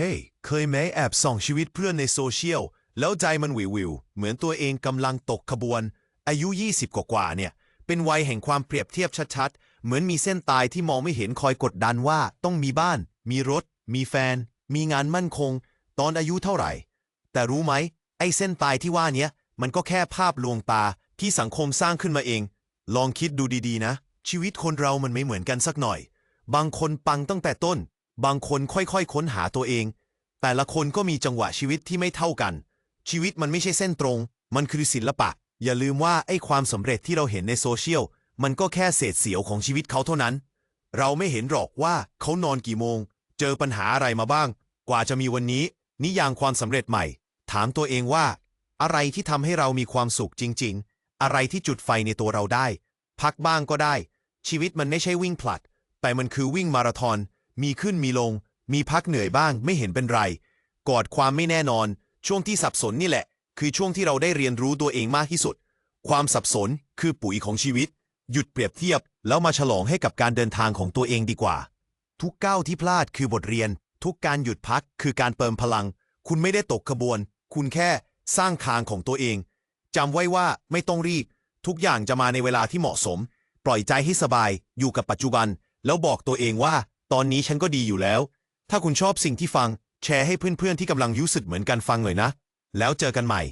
ฮ้ยเคยไหมแอบส่องชีวิตเพื่อนในโซเชียล แล้วใจมันวิววิว เหมือนตัวเองกำลังตกขบวน อายุ 20 กว่าๆเนี่ย เป็นวัยแห่งความเปรียบเทียบชัดๆ เหมือนมีเส้นตายที่มองไม่เห็นคอยกดดันว่า ต้องมีบ้าน มีรถ มีแฟน มีงานมั่นคง ตอนอายุเท่าไหร่ แต่รู้ไหม ไอ้เส้นตายที่ว่าเนี้ยมันก็แค่ภาพลวงตาที่สังคมสร้างขึ้นมาเอง ลองคิดดูดีๆนะ ชีวิตคนเรามันไม่เหมือนกันสักหน่อย บางคนปังตั้งแต่ต้น บางคนค่อยๆ ค้นหาตัวเอง แต่ละคนก็มีจังหวะชีวิตที่ไม่เท่ากัน ชีวิตมันไม่ใช่เส้นตรง มันคือศิลปะ อย่าลืมว่าไอ้ความสำเร็จที่เราเห็นในโซเชียล มันก็แค่เศษเสี้ยวของชีวิตเขาเท่านั้น เราไม่เห็นหรอกว่าเขานอนกี่โมง เจอปัญหาอะไรมาบ้าง กว่าจะมีวันนี้ นิยามความสำเร็จใหม่ ถามตัวเองว่า อะไรที่ทำให้เรามีความสุขจริง ๆ อะไรที่จุดไฟในตัวเราได้ พักบ้างก็ได้ ชีวิตมันไม่ใช่วิ่งผลัด แต่มันคือวิ่งมาราธอน มีขึ้นมีลง มีพักเหนื่อยบ้างไม่เห็นเป็นไร กอดความไม่แน่นอน ช่วงที่สับสนนี่แหละ คือช่วงที่เราได้เรียนรู้ตัวเองมากที่สุด ความสับสนคือปุ๋ยของชีวิต หยุดเปรียบเทียบ แล้วมาฉลองให้กับการเดินทางของตัวเองดีกว่า ทุกก้าวที่พลาดคือบทเรียน ทุกการหยุดพักคือการเติมพลัง คุณไม่ได้ตกขบวน คุณแค่สร้างทางของตัวเองจำไว้ว่าไม่ต้องรีบ ทุกอย่างจะมาในเวลาที่เหมาะสม ปล่อยใจให้สบายอยู่กับปัจจุบัน แล้วบอกตัวเองว่า ตอนนี้ฉันก็ดีอยู่แล้ว ถ้าคุณชอบสิ่งที่ฟัง แชร์ให้เพื่อนๆที่กำลังรู้สึกเหมือนกันฟังหน่อยนะ แล้วเจอกันใหม่